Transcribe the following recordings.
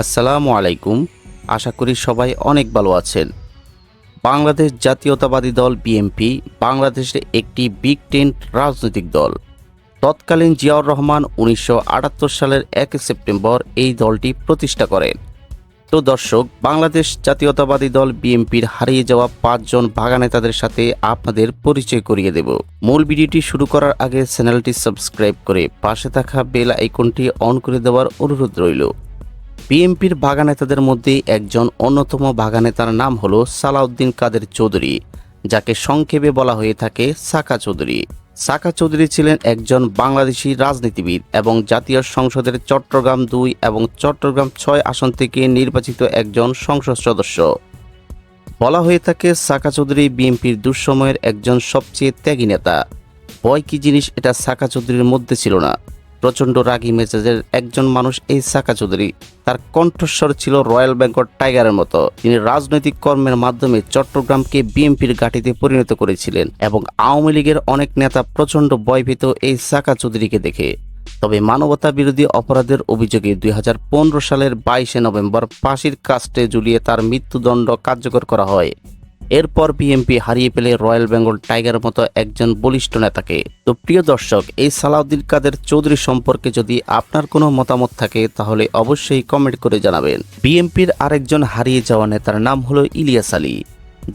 আসসালামু আলাইকুম। আশা করি সবাই অনেক ভালো আছেন। বাংলাদেশ জাতীয়তাবাদী দল বিএনপি বাংলাদেশের একটি বিগ টেন্ট রাজনৈতিক দল। তৎকালীন জিয়াউর রহমান উনিশশো আটাত্তর সালের এক সেপ্টেম্বর এই দলটি প্রতিষ্ঠা করেন। তো দর্শক, বাংলাদেশ জাতীয়তাবাদী দল বিএনপির হারিয়ে যাওয়া পাঁচজন ভাগা নেতাদের সাথে আপনাদের পরিচয় করিয়ে দেব। মূল ভিডিওটি শুরু করার আগে চ্যানেলটি সাবস্ক্রাইব করে পাশে থাকা বেল আইকনটি অন করে দেওয়ার অনুরোধ রইল। বিএনপির বাগা নেতাদের মধ্যে একজন অন্যতম বাগা নেতার নাম হল সালাউদ্দিন কাদের চৌধুরী, যাকে সংক্ষেপে বলা হয়ে থাকে সাকা চৌধুরী। সাকা চৌধুরী ছিলেন একজন বাংলাদেশি রাজনীতিবিদ এবং জাতীয় সংসদের চট্টগ্রাম দুই এবং চট্টগ্রাম ছয় আসন থেকে নির্বাচিত একজন সংসদ সদস্য। বলা হয়ে থাকে সাকা চৌধুরী বিএনপির দুঃসময়ের একজন সবচেয়ে ত্যাগী নেতা। ভয় কি জিনিস, এটা সাকা চৌধুরীর মধ্যে ছিল না। প্রচণ্ড রাগি মেজাজের একজন মানুষ এই সাকা চৌধুরী। তার কণ্ঠস্বর ছিল রয়্যাল বেঙ্গল টাইগারের মতো। তিনি রাজনৈতিক কর্মের মাধ্যমে চট্টগ্রামকে বিএনপির ঘাঁটিতে পরিণত করেছিলেন এবং আওয়ামী লীগের অনেক নেতা প্রচণ্ড ভয়ভীত এই সাকা চৌধুরীকে দেখে। তবে মানবতা বিরোধী অপরাধের অভিযোগে দুই হাজার পনেরো সালের বাইশে নভেম্বর ফাঁসির কাস্টে ঝুলিয়ে তার মৃত্যুদণ্ড কার্যকর করা হয়। এরপর বিএনপি হারিয়ে পেলে রয়্যাল বেঙ্গল টাইগার মতো একজন বলিষ্ঠ নেতাকে। তো প্রিয় দর্শক, এই সালাউদ্দিন কাদের চৌধুরী সম্পর্কে যদি আপনার কোনো মতামত থাকে, তাহলে অবশ্যই কমেন্ট করে জানাবেন। বিএনপির আরেকজন হারিয়ে যাওয়া নেতার নাম হলো ইলিয়াস আলী।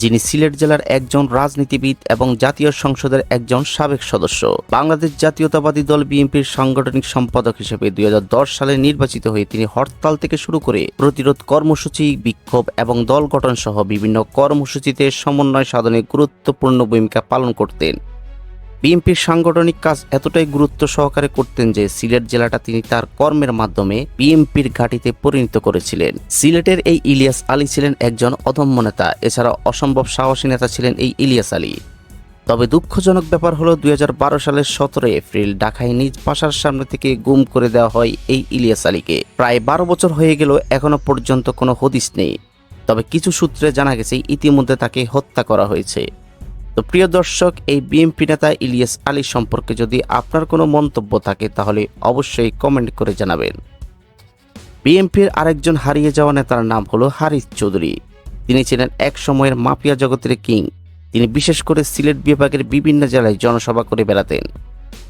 যিনি সিলেট জেলার একজন রাজনীতিবিদ এবং জাতীয় সংসদের একজন সাবেক সদস্য। বাংলাদেশ জাতীয়তাবাদী দল বিএনপির সাংগঠনিক সম্পাদক হিসেবে দুই হাজার দশ সালে নির্বাচিত হয়ে তিনি হরতাল থেকে শুরু করে প্রতিরোধ কর্মসূচি, বিক্ষোভ এবং দল গঠন সহ বিভিন্ন কর্মসূচিতে সমন্বয় সাধনে গুরুত্বপূর্ণ ভূমিকা পালন করতেন। বিএনপির সাংগঠনিক কাজ এতটাই গুরুত্ব সহকারে করতেন যে সিলেট জেলাটা তিনি তার কর্মের মাধ্যমে বিএনপির ঘাঁটিতে পরিণত করেছিলেন। সিলেটের এই ইলিয়াস আলী ছিলেন একজন অদম্য নেতা, এছাড়া অসম্ভব সাহসী নেতা ছিলেন এই ইলিয়াস আলী। তবে দুঃখজনক ব্যাপার হলো দুই হাজার বারো সালের সতেরো এপ্রিল ঢাকায় নিজ বাসার সামনে থেকে গুম করে দেওয়া হয় এই ইলিয়াস আলীকে। প্রায় বারো বছর হয়ে গেল এখনও পর্যন্ত কোনো হদিস নেই। তবে কিছু সূত্রে জানা গেছে, ইতিমধ্যে তাকে হত্যা করা হয়েছে। তো প্রিয় দর্শক, এই বিএমপি নেতা ইলিয়াস আলী সম্পর্কে যদি আপনার কোনো মন্তব্য থাকে, তাহলে অবশ্যই কমেন্ট করে জানাবেন। বিএমপির আরেকজন হারিয়ে যাওয়া নেতার নাম হলো হারিস চৌধুরী। তিনি ছিলেন এক সময়ের মাফিয়া জগতের কিং। তিনি বিশেষ করে সিলেট বিভাগের বিভিন্ন জেলায় জনসভা করে বেড়াতেন।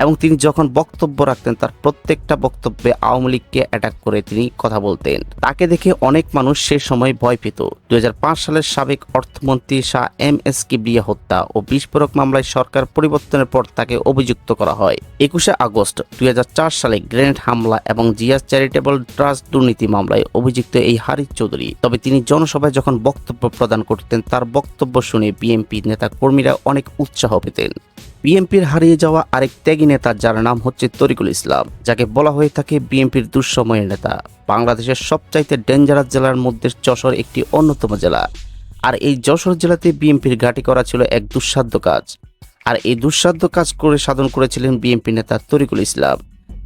এবং তিনি যখন বক্তব্য রাখতেন, তার প্রত্যেকটা বক্তব্যে আওয়ামী লীগকে অ্যাটাক করে তিনি কথা বলতেন। তাকে দেখে অনেক মানুষ সে সময় ভয় পেত। দুই হাজার পাঁচ সালের সাবেক অর্থমন্ত্রী শাহ এম এস কিবরিয়া হত্যা ও বিস্ফোরক মামলায় সরকার পরিবর্তনের পর তাকে অভিযুক্ত করা হয়। একুশে আগস্ট দুই হাজার চার সালে গ্রেনেড হামলা এবং জিয়াস চ্যারিটেবল ট্রাস্ট দুর্নীতি মামলায় অভিযুক্ত এই হারিস চৌধুরী। তবে তিনি জনসভায় যখন বক্তব্য প্রদান করতেন, তার বক্তব্য শুনে বিএনপি নেতা কর্মীরা অনেক উৎসাহ পেতেন। বিএনপির হারিয়ে যাওয়া আরেক ত্যাগী নেতা, যার নাম হচ্ছে তরিকুল ইসলাম, যাকে বলা হয়ে থাকে বিএনপির দুঃসময়ের নেতা। বাংলাদেশের সবচাইতে ডেঞ্জারাস জেলার মধ্যে যশোর একটি অন্যতম জেলা। আর এই যশোর জেলাতে বিএনপির ঘাঁটি করা ছিল এক দুঃসাধ্য কাজ। আর এই দুঃসাধ্য কাজ করে সাধন করেছিলেন বিএনপি নেতা তরিকুল ইসলাম।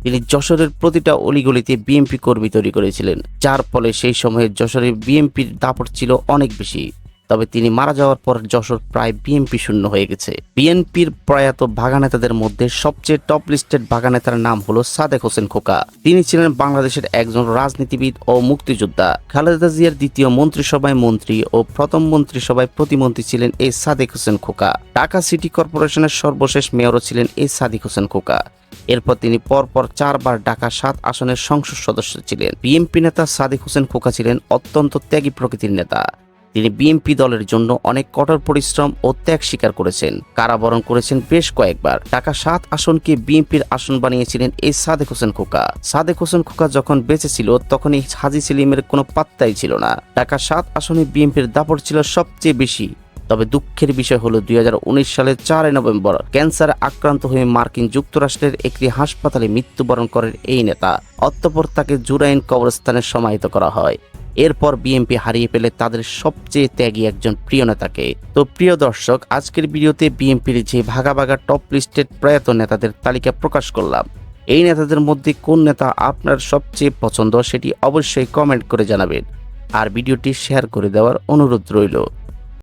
তিনি যশোরের প্রতিটা অলিগলিতে বিএনপি কর্মী তৈরি করেছিলেন, যার ফলে সেই সময়ে যশোরের বিএনপির দাপট ছিল অনেক বেশি। তবে তিনি মারা যাওয়ার পর যশোর প্রায় বিএনপি শূন্য হয়ে গেছে। বিএনপির প্রয়াত ভাগা নেতাদের মধ্যে সবচেয়ে টপ লিস্টেড ভাগা নেতার নাম হলো সাদেক হোসেন খোকা। তিনি ছিলেন বাংলাদেশের একজন রাজনীতিবিদ ও মুক্তিযোদ্ধা। খালেদা জিয়ার দ্বিতীয় মন্ত্রিসভায় মন্ত্রী ও প্রথম মন্ত্রিসভায় প্রতিমন্ত্রী ছিলেন এই সাদেক হোসেন খোকা। ঢাকা সিটি কর্পোরেশনের সর্বশেষ মেয়রও ছিলেন এই সাদিক হোসেন খোকা। এরপর তিনি পরপর চারবার ঢাকা সাত আসনের সংসদ সদস্য ছিলেন। বিএনপি নেতা সাদিক হোসেন খোকা ছিলেন অত্যন্ত ত্যাগী প্রকৃতির নেতা। তিনি বিএনপি দলের জন্য অনেক কঠোর পরিশ্রম ও ত্যাগ স্বীকার করেছেন। কারাবরণ করেছেন বেশ কয়েকবার। ঢাকা সাত আসনকে বিএনপির আসন বানিয়েছিলেন এই সাদেক হোসেন খোকা। সাদেক হোসেন খোকা যখন বেঁচে ছিল তখন এই হাজি সেলিমের কোনো পাত্তাই ছিল না। ঢাকা সাত আসনে বিএনপির দাপট ছিল সবচেয়ে বেশি। তবে দুঃখের বিষয় হলো দুই হাজার উনিশ সালের চারই নভেম্বর ক্যান্সারে আক্রান্ত হয়ে মার্কিন যুক্তরাষ্ট্রের একটি হাসপাতালে মৃত্যুবরণ করেন এই নেতা। অতঃপর তাকে জুরাইন কবরস্থানে সমাহিত করা হয়। এরপর বিএনপি হারিয়ে পেলে তাদের সবচেয়ে ত্যাগী একজন প্রিয় নেতাকে। তো প্রিয় দর্শক, আজকের ভিডিওতে বিএনপির যে ভাগা ভাগা টপ লিস্টেড প্রয়াত নেতাদের তালিকা প্রকাশ করলাম। এই নেতাদের মধ্যে কোন নেতা আপনার সবচেয়ে পছন্দ সেটি অবশ্যই কমেন্ট করে জানাবেন। আর ভিডিওটি শেয়ার করে দেওয়ার অনুরোধ রইল।